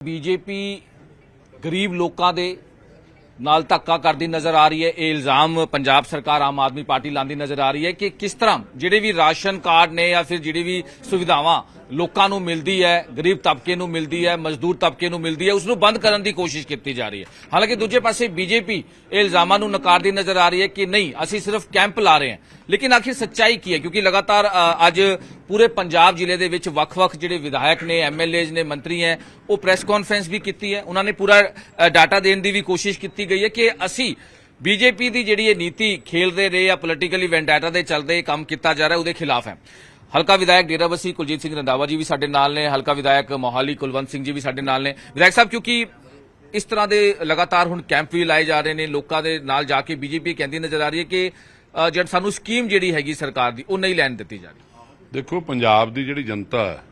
BJP ਗਰੀਬ ਲੋਕਾਂ ਦੇ ਨਾਲ ਧੱਕਾ ਕਰਦੀ ਨਜ਼ਰ ਆ ਰਹੀ ਹੈ। ਇਹ ਇਲਜ਼ਾਮ ਪੰਜਾਬ ਸਰਕਾਰ ਆਮ ਆਦਮੀ ਪਾਰਟੀ ਲਾਉਂਦੀ ਨਜ਼ਰ ਆ ਰਹੀ ਹੈ ਕਿ ਕਿਸ ਤਰ੍ਹਾਂ ਜਿਹੜੇ ਵੀ ਰਾਸ਼ਨ ਕਾਰਡ ਨੇ ਜਾਂ ਫਿਰ ਜਿਹੜੀ ਵੀ ਸੁਵਿਧਾਵਾਂ ਲੋਕਾਂ ਨੂੰ ਮਿਲਦੀ ਹੈ, ਗਰੀਬ ਤਬਕੇ ਨੂੰ ਮਿਲਦੀ ਹੈ, ਮਜ਼ਦੂਰ ਤਬਕੇ ਨੂੰ ਮਿਲਦੀ ਹੈ ਉਸ ਨੂੰ ਬੰਦ ਕਰਨ ਦੀ ਕੋਸ਼ਿਸ਼ ਕੀਤੀ ਜਾ ਰਹੀ ਹੈ। ਹਾਲਾਂਕਿ ਦੂਜੇ ਪਾਸੇ ਬੀਜੇਪੀ ਇਹ ਇਲਜ਼ਾਮਾਂ ਨੂੰ ਨਕਾਰਦੀ ਨਜ਼ਰ ਆ ਰਹੀ ਹੈ ਕਿ ਨਹੀਂ, ਅਸੀਂ ਸਿਰਫ ਕੈਂਪ ਲਾ ਰਹੇ ਹਾਂ। ਲੇਕਿਨ ਆਖਿਰ ਸੱਚਾਈ ਕੀ ਹੈ? ਕਿਉਂਕਿ ਲਗਾਤਾਰ ਅੱਜ ਪੂਰੇ ਪੰਜਾਬ ਜ਼ਿਲ੍ਹੇ ਦੇ ਵਿੱਚ ਵੱਖ-ਵੱਖ ਜਿਹੜੇ ਵਿਧਾਇਕ ਨੇ ਐਮਐਲਏਜ਼ ਨੇ, ਮੰਤਰੀ ਹੈ, ਉਹ ਪ੍ਰੈਸ ਕਾਨਫਰੰਸ ਵੀ ਕੀਤੀ ਹੈ। ਉਹਨਾਂ ਨੇ ਪੂਰਾ ਡਾਟਾ ਦੇਣ ਦੀ ਵੀ ਕੋਸ਼ਿਸ਼ ਕੀਤੀ ਗਈ ਹੈ ਕਿ ਅਸੀਂ ਬੀਜੇਪੀ ਦੀ ਜਿਹੜੀ ਇਹ ਨੀਤੀ ਖੇਲਦੇ ਰਹੇ ਜਾਂ ਪੋਲੀਟੀਕਲੀ ਵੈਂਡਾਟਾ ਦੇ ਚੱਲਦੇ ਕੰਮ ਕੀਤਾ ਜਾ ਰਿਹਾ, ਉਹਦੇ ਖਿਲਾਫ ਹੈ। ਹਲਕਾ ਵਿਧਾਇਕ ਡੇਰਾਬੱਸੀ ਕੁਲਜੀਤ ਸਿੰਘ ਰੰਧਾਵਾ ਜੀ ਵੀ ਸਾਡੇ ਨਾਲ ਨੇ, ਹਲਕਾ ਵਿਧਾਇਕ ਮੋਹਾਲੀ ਕੁਲਵੰਤ ਸਿੰਘ ਜੀ ਵੀ ਸਾਡੇ ਨਾਲ ਨੇ। ਵਿਧਾਇਕ ਸਾਹਿਬ, ਕਿਉਂਕਿ ਇਸ ਤਰ੍ਹਾਂ ਦੇ ਲਗਾਤਾਰ ਹੁਣ ਕੈਂਪ ਵੀ ਲਾਏ ਜਾ ਰਹੇ ਨੇ, ਲੋਕਾਂ ਦੇ ਨਾਲ ਜਾ ਕੇ ਬੀਜੇਪੀ ਕਹਿੰਦੀ ਨਜ਼ਰ ਆ ਰਹੀ ਹੈ ਕਿ ਜਦ ਸਾਨੂੰ ਸਕੀਮ ਜਿਹੜੀ ਹੈਗੀ ਸਰਕਾਰ ਦੀ, ਉਹ ਨਹੀਂ ਲੈਣ ਦਿੱਤੀ ਜਾ ਰਹੀ। ਦੇਖੋ, ਪੰਜਾਬ ਦੀ ਜਿਹੜੀ ਜਨਤਾ ਹੈ,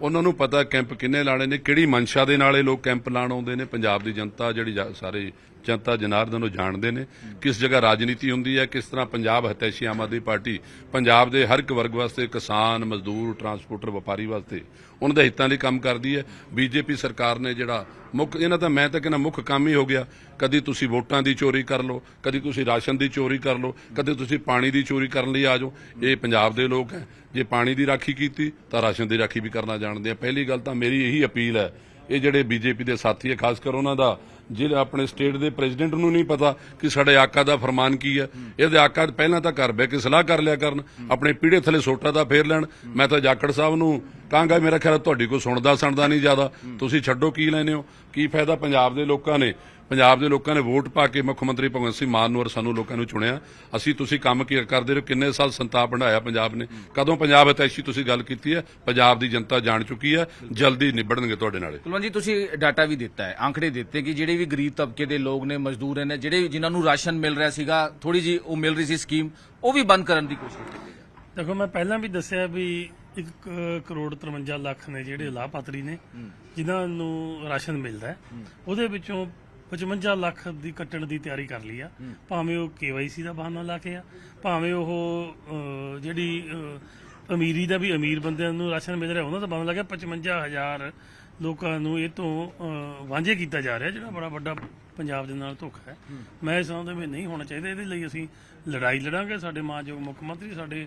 ਉਹਨਾਂ ਨੂੰ ਪਤਾ ਕੈਂਪ ਕਿੰਨੇ ਲਾਣੇ ਨੇ, ਕਿਹੜੀ ਮਨਸ਼ਾ ਦੇ ਨਾਲ ਇਹ ਲੋਕ ਕੈਂਪ ਲਾਣ ਆਉਂਦੇ ਨੇ, ਪੰਜਾਬ ਦੀ ਜਨਤਾ ਜਿਹੜੀ ਸਾਰੇ ਜਨਤਾ ਜਨਾਰਦਨ ਨੂੰ ਜਾਣਦੇ ਨੇ ਕਿਸ ਜਗ੍ਹਾ ਰਾਜਨੀਤੀ ਹੁੰਦੀ ਹੈ, ਕਿਸ ਤਰ੍ਹਾਂ ਪੰਜਾਬ ਹਤੈਸ਼ੀ ਆਮ ਆਦਮੀ ਪਾਰਟੀ ਪੰਜਾਬ ਦੇ ਹਰ ਇੱਕ ਵਰਗ ਵਾਸਤੇ, ਕਿਸਾਨ, ਮਜ਼ਦੂਰ ਟਰਾਂਸਪੋਰਟਰ ਵਪਾਰੀ ਵਾਸਤੇ, ਉਹਨਾਂ ਦੇ ਹਿੱਤਾਂ ਲਈ ਕੰਮ ਕਰਦੀ ਹੈ। ਬੀਜੇਪੀ ਸਰਕਾਰ ਨੇ ਜਿਹੜਾ ਮੁੱਖ, ਇਹਨਾਂ ਦਾ ਮੈਂ ਤਾਂ ਕਹਿੰਦਾ ਮੁੱਖ ਕੰਮ ਹੀ ਹੋ ਗਿਆ। ਕਦੀ ਤੁਸੀਂ ਵੋਟਾਂ ਦੀ ਚੋਰੀ ਕਰ ਲਓ, ਕਦੀ ਤੁਸੀਂ ਰਾਸ਼ਨ ਦੀ ਚੋਰੀ ਕਰ ਲਓ, ਕਦੀ ਤੁਸੀਂ ਪਾਣੀ ਦੀ ਚੋਰੀ ਕਰਨ ਲਈ ਆ ਜਾਓ। ਇਹ ਪੰਜਾਬ ਦੇ ਲੋਕ ਹੈ। ਜੇ ਪਾਣੀ ਦੀ ਰਾਖੀ ਕੀਤੀ, ਤਾਂ ਰਾਸ਼ਨ ਦੀ ਰਾਖੀ ਵੀ ਕਰਨਾ ਜਾਣਦੇ ਆ। ਪਹਿਲੀ ਗੱਲ ਤਾਂ ਮੇਰੀ ਇਹੀ ਅਪੀਲ ਹੈ। ਇਹ ਜਿਹੜੇ ਬੀਜੇਪੀ ਦੇ ਸਾਥੀ ਹੈ, ਖਾਸ ਕਰ ਉਹਨਾਂ ਦਾ ਜਿਹੜੇ ਆਪਣੇ ਸਟੇਟ ਦੇ ਪ੍ਰੈਜ਼ੀਡੈਂਟ ਨੂੰ ਨਹੀਂ ਪਤਾ ਕਿ ਸਾਡੇ ਆਕਾ ਦਾ ਫਰਮਾਨ ਕੀ ਹੈ। ਇਹਦੇ ਆਕਾ ਪਹਿਲਾਂ ਤਾਂ ਘਰ ਬਹਿ ਕੇ ਸਲਾਹ ਕਰ ਲਿਆ ਕਰਨ, ਆਪਣੇ ਪੀੜੇ ਥੱਲੇ ਸੋਟਾ ਦਾ ਫੇਰ ਲੈਣ। ਮੈਂ ਤਾਂ ਜਾਖੜ ਸਾਹਿਬ ਨੂੰ ਕਹਾਂਗਾ, ਮੇਰਾ ਖਿਆਲ ਤੁਹਾਡੀ ਕੋਈ ਸੁਣਦਾ ਸੁਣਦਾ ਨਹੀਂ ਜ਼ਿਆਦਾ। ਤੁਸੀਂ ਛੱਡੋ ਕੀ ਲੈਨੇ ਹੋ? ਕੀ ਫਾਇਦਾ ਪੰਜਾਬ ਦੇ ਲੋਕਾਂ ਨੇ? ਪੰਜਾਬ ਦੇ ਲੋਕਾਂ ਨੇ ਵੋਟ ਪਾ ਕੇ ਮੁੱਖ ਮੰਤਰੀ ਭਗਵੰਤ ਸਿੰਘ ਮਾਨ ਨੂੰ ਔਰ ਸਾਨੂੰ ਲੋਕਾਂ ਨੂੰ ਚੁਣਿਆ। ਅਸੀਂ ਤੁਸੀਂ ਕੰਮ ਕੀ ਕਰਦੇ ਰਹੇ ਕਿੰਨੇ ਸਾਲ ਸੰਤਾਪ ਬਣਾਇਆ ਪੰਜਾਬ ਨੇ? ਕਦੋਂ ਪੰਜਾਬ ਹਤੈਸ਼ੀ ਤੁਸੀਂ ਗੱਲ ਕੀਤੀ ਹੈ? ਪੰਜਾਬ ਦੀ ਜਨਤਾ ਜਾਣ ਚੁੱਕੀ ਹੈ। ਜਲਦੀ ਨਿਬੜਨਗੇ ਤੁਹਾਡੇ ਨਾਲ। ਕੁਲਵੰਤ ਜੀ ਤੁਸੀਂ ਡਾਟਾ ਵੀ ਦਿੱਤਾ ਹੈ ਆંકੜੇ ਦਿੱਤੇ ਕਿ ਜਿਹੜੇ ਵੀ ਗਰੀਬ ਤਬਕੇ ਦੇ ਲੋਕ ਨੇ ਮਜ਼ਦੂਰ ਨੇ ਜਿਹੜੇ ਜਿਨ੍ਹਾਂ ਨੂੰ ਰਾਸ਼ਨ ਮਿਲ ਰਿਹਾ ਸੀਗਾ ਥੋੜੀ ਜੀ ਉਹ ਮਿਲ ਰਹੀ ਸੀ ਸਕੀਮ ਉਹ ਵੀ ਬੰਦ ਕਰਨ ਦੀ ਕੋਸ਼ਿਸ਼ ਕੀਤੀ ਦੇਖੋ ਮੈਂ ਪਹਿਲਾਂ ਵੀ ਦੱਸਿਆ ਵੀ 1 ਕਰੋੜ 53 ਲੱਖ ਨੇ ਜਿਹੜੇ ਲਾਭਪਾਤਰੀ ਨੇ ਜਿਨ੍ਹਾਂ ਨੂੰ ਰਾਸ਼ਨ ਮਿਲਦਾ ਹੈ। ਉਹਦੇ ਵਿੱਚੋਂ 55 ਲੱਖ ਦੀ ਕੱਟਣ ਦੀ ਤਿਆਰੀ ਕਰ ਲਈ ਆ। ਭਾਵੇਂ ਉਹ ਕੇਵਾਈਸੀ ਦਾ ਬਹਾਨਾ ਲਾ ਕੇ ਆ ਭਾਵੇਂ ਉਹ ਅਹ, ਜਿਹੜੀ ਅਹ, ਅਮੀਰੀ ਦਾ ਵੀ ਅਮੀਰ ਬੰਦਿਆਂ ਨੂੰ ਰਾਸ਼ਨ ਮਿਲ ਰਿਹਾ ਉਹਨਾਂ ਦਾ ਬਹਾਨਾ ਲਾ ਕੇ 55000 ਲੋਕਾਂ ਨੂੰ ਇਹ ਤੋਂ ਵਾਂਝੇ ਕੀਤਾ ਜਾ ਰਿਹਾ ਜਿਹੜਾ ਬੜਾ ਵੱਡਾ ਪੰਜਾਬ ਦੇ ਨਾਲ ਧੋਖਾ ਹੈ। ਮੈਂ ਇਹ ਸਮਝਦਾ ਵੀ ਨਹੀਂ ਹੋਣਾ ਚਾਹੀਦਾ। ਇਹਦੇ ਲਈ ਅਸੀਂ ਲੜਾਈ ਲੜਾਂਗੇ। ਸਾਡੇ ਮਾਨਯੋਗ ਮੁੱਖ ਮੰਤਰੀ ਸਾਡੇ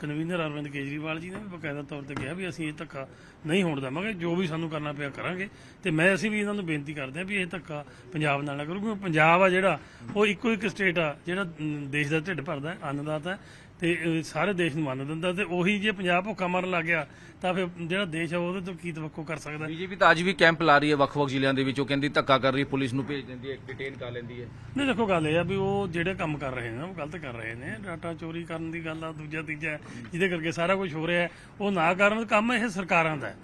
ਕਨਵੀਨਰ ਅਰਵਿੰਦ ਕੇਜਰੀਵਾਲ ਜੀ ਨੇ ਵੀ ਬਕਾਇਦਾ ਤੌਰ ਤੇ ਕਿਹਾ ਵੀ ਅਸੀਂ ਇਹ ਧੱਕਾ ਨਹੀਂ ਹੋਣ ਦੇਵਾਂਗੇ ਜੋ ਵੀ ਸਾਨੂੰ ਕਰਨਾ ਪਿਆ ਕਰਾਂਗੇ। ਤੇ ਮੈਂ ਅਸੀਂ ਵੀ ਇਹਨਾਂ ਨੂੰ ਬੇਨਤੀ ਕਰਦੇ ਹਾਂ ਵੀ ਇਹ ਧੱਕਾ ਪੰਜਾਬ ਨਾਲ ਨਾ ਕਰੋ ਕਿਉਂਕਿ ਪੰਜਾਬ ਆ ਜਿਹੜਾ ਉਹ ਇੱਕੋ ਇੱਕ ਸਟੇਟ ਆ ਜਿਹੜਾ ਦੇਸ਼ ਦਾ ਢਿੱਡ ਭਰਦਾ ਅੰਨਦਾਤਾ ਹੈ। ਤੇ ਸਾਰੇ ਦੇਸ਼ ਨੂੰ ਮੰਨ ਦਿੰਦਾ ਤੇ ਉਹੀ ਜੇ ਪੰਜਾਬ ਭੁੱਖਾ ਮਰਨ ਲੱਗ ਗਿਆ ਤਾਂ ਫਿਰ ਜਿਹੜਾ ਦੇਸ਼ ਆ ਉਹਦੇ ਤੋਂ ਕੀ ਤਵੱਕੋ ਕਰ ਸਕਦਾ? ਬੀਜੇਪੀ ਤਾਂ ਅੱਜ ਵੀ ਕੈਂਪ ਲਾ ਰਹੀ ਹੈ ਵੱਖ-ਵੱਖ ਜ਼ਿਲ੍ਹਿਆਂ ਦੇ ਵਿੱਚ ਉਹ ਕਹਿੰਦੀ ਧੱਕਾ ਕਰ ਰਹੀ ਪੁਲਿਸ ਨੂੰ ਭੇਜ ਦਿੰਦੀ ਹੈ ਡਿਟੇਨ ਕਰ ਲੈਂਦੀ ਹੈ। ਨਹੀਂ ਦੇਖੋ ਗੱਲ ਇਹ ਆ ਵੀ ਉਹ ਜਿਹੜੇ ਕੰਮ ਕਰ ਰਹੇ ਨੇ ਉਹ ਗਲਤ ਕਰ ਰਹੇ ਨੇ। ਡਾਟਾ ਚੋਰੀ ਕਰਨ ਦੀ ਗੱਲ ਆ ਦੂਜਾ ਤੀਜਾ ਜਿਹਦੇ ਕਰਕੇ ਸਾਰਾ ਕੁਝ ਹੋ ਰਿਹਾ ਉਹ ਨਾ ਕਰਨ ਕੰਮ ਇਹ ਸਰਕਾਰਾਂ ਦਾ ਹੈ।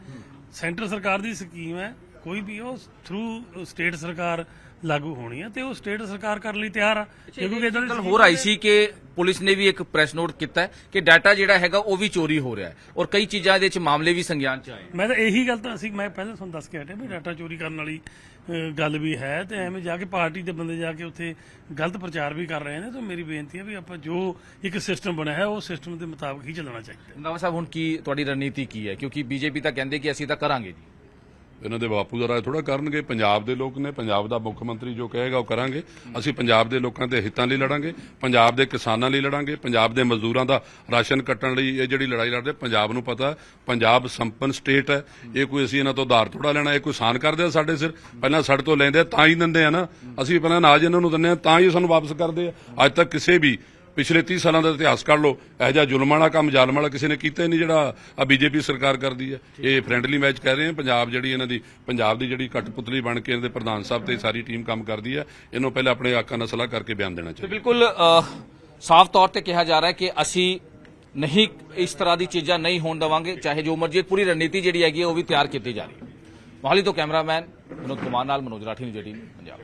ਸੈਂਟਰ ਸਰਕਾਰ ਦੀ ਸਕੀਮ ਹੈ ਕੋਈ ਵੀ ਉਹ ਥਰੂ ਸਟੇਟ ਸਰਕਾਰ ਲਾਗੂ ਹੋਣੀ ਹੈ ਤੇ ਉਹ ਸਟੇਟ ਸਰਕਾਰ ਕਰਨ ਲਈ ਤਿਆਰ ਆ ਕਿਉਂਕਿ ਇਦਾਂ ਗੱਲ ਹੋਰ ਆਈ ਸੀ ਕਿ ਪੁਲਿਸ ਨੇ ਵੀ ਇੱਕ ਪ੍ਰੈਸ ਨੋਟ ਕੀਤਾ ਹੈ ਕਿ ਡਾਟਾ ਜਿਹੜਾ ਹੈਗਾ ਉਹ ਵੀ ਚੋਰੀ ਹੋ ਰਿਹਾ ਹੈ ਔਰ ਕਈ ਚੀਜ਼ਾਂ ਇਹਦੇ ਵਿੱਚ ਮਾਮਲੇ ਵੀ ਸੰਗਿਆਨ ਚ ਆਏ ਮੈਂ ਤਾਂ ਇਹੀ ਗੱਲ ਤਾਂ ਅਸੀਂ ਮੈਂ ਪਹਿਲਾਂ ਤੁਹਾਨੂੰ ਦੱਸ ਕੇ ਹਟਿਆ ਵੀ ਡਾਟਾ ਚੋਰੀ ਕਰਨ ਵਾਲੀ ਗੱਲ ਵੀ ਹੈ ਤੇ ਐਵੇਂ ਜਾ ਕੇ ਪਾਰਟੀ ਦੇ ਬੰਦੇ ਜਾ ਕੇ ਉੱਥੇ ਗਲਤ ਪ੍ਰਚਾਰ ਵੀ ਕਰ ਰਹੇ ਨੇ ਤਾਂ ਮੇਰੀ ਬੇਨਤੀ ਹੈ ਵੀ ਆਪਾਂ ਜੋ ਇੱਕ ਸਿਸਟਮ ਬਣਿਆ ਹੈ ਉਹ ਸਿਸਟਮ ਦੇ ਮੁਤਾਬਕ ਹੀ ਚੱਲਣਾ ਚਾਹੀਦਾ ਨਵਾਂ ਸਾਹਿਬ ਹੁਣ ਕੀ ਤੁਹਾਡੀ ਰਣਨੀਤੀ ਕੀ ਹੈ? ਕਿਉਂਕਿ ਬੀਜੇਪੀ ਤਾਂ ਕਹਿੰਦੇ ਕਿ ਅਸੀਂ ਤਾਂ ਕਰਾਂਗੇ ਜੀ। ਇਹਨਾਂ ਦੇ ਬਾਪੂ ਦਾ ਰਾਜ ਥੋੜਾ ਕਰਨਗੇ ਪੰਜਾਬ ਦੇ ਲੋਕ ਨੇ ਪੰਜਾਬ ਦਾ ਮੁੱਖ ਮੰਤਰੀ ਜੋ ਕਹੇਗਾ ਉਹ ਕਰਾਂਗੇ। ਅਸੀਂ ਪੰਜਾਬ ਦੇ ਲੋਕਾਂ ਦੇ ਹਿੱਤਾਂ ਲਈ ਲੜਾਂਗੇ ਪੰਜਾਬ ਦੇ ਕਿਸਾਨਾਂ ਲਈ ਲੜਾਂਗੇ ਪੰਜਾਬ ਦੇ ਮਜ਼ਦੂਰਾਂ ਦਾ ਰਾਸ਼ਨ ਕੱਟਣ ਲਈ ਇਹ ਜਿਹੜੀ ਲੜਾਈ ਲੜਦੇ ਪੰਜਾਬ ਨੂੰ ਪਤਾ ਪੰਜਾਬ ਸੰਪਨ ਸਟੇਟ ਹੈ। ਇਹ ਕੋਈ ਅਸੀਂ ਇਹਨਾਂ ਤੋਂ ਉਧਾਰ ਥੋੜਾ ਲੈਣਾ ਇਹ ਕੋਈ ਸਾਨ ਕਰਦੇ ਆ ਸਾਡੇ ਸਿਰ। ਪਹਿਲਾਂ ਸਾਡੇ ਤੋਂ ਲੈਂਦੇ ਆ, ਤਾਂ ਹੀ ਦਿੰਦੇ ਆ ਨਾ। ਅਸੀਂ ਪਹਿਲਾਂ ਅਨਾਜ ਇਹਨਾਂ ਨੂੰ ਦਿੰਦੇ ਆ ਤਾਂ ਹੀ ਸਾਨੂੰ ਵਾਪਸ ਕਰਦੇ ਆ। ਅੱਜ ਤੱਕ ਕਿਸੇ ਵੀ ਪਿਛਲੇ 30 ਸਾਲਾਂ ਦਾ ਇਤਿਹਾਸ ਕੱਢ ਲਓ। ਇਹੋ ਜਿਹਾ ਜ਼ੁਲਮ ਵਾਲਾ ਕੰਮ ਜ਼ਾਲਮ ਵਾਲਾ ਕਿਸੇ ਨੇ ਕੀਤਾ ਹੀ ਨਹੀਂ ਜਿਹੜਾ ਆ ਬੀਜੇਪੀ ਸਰਕਾਰ ਕਰਦੀ ਹੈ। ਇਹ ਫ੍ਰੈਂਡਲੀ ਮੈਚ ਕਹਿ ਰਹੇ ਆ। ਪੰਜਾਬ ਜਿਹੜੀ ਇਹਨਾਂ ਦੀ ਪੰਜਾਬ ਦੀ ਜਿਹੜੀ ਕਠਪੁਤਲੀ ਬਣ ਕੇ ਇਹਨਾਂ ਦੇ ਪ੍ਰਧਾਨ ਸਾਹਿਬ ਤੇ ਸਾਰੀ ਟੀਮ ਕੰਮ ਕਰਦੀ ਹੈ ਇਹਨੂੰ ਪਹਿਲਾਂ ਆਪਣੇ ਆਕਾ ਨਾਲ ਸਲਾਹ ਕਰਕੇ ਬਿਆਨ ਦੇਣਾ ਚਾਹੀਦਾ। ਬਿਲਕੁਲ ਸਾਫ਼ ਤੌਰ ਤੇ ਕਿਹਾ ਜਾ ਰਿਹਾ ਹੈ ਕਿ ਅਸੀਂ ਨਹੀਂ ਇਸ ਤਰ੍ਹਾਂ ਦੀ ਚੀਜ਼ਾਂ ਨਹੀਂ ਹੋਣ ਦੇਵਾਂਗੇ ਚਾਹੇ ਜੋ ਮਰਜ਼ੀ ਪੂਰੀ ਰਣਨੀਤੀ ਜਿਹੜੀ ਹੈਗੀ ਹੈ ਉਹ ਵੀ ਤਿਆਰ ਕੀਤੀ ਜਾ ਰਹੀ ਹੈ। ਮੋਹਾਲੀ ਤੋਂ ਕੈਮਰਾਮੈਨ ਵਿਨੋਦ ਕੁਮਾਰ ਨਾਲ ਮਨੋਜ ਰਾਠੀ ਨੂੰ ਜੇਡੀ ਪੰਜਾਬ।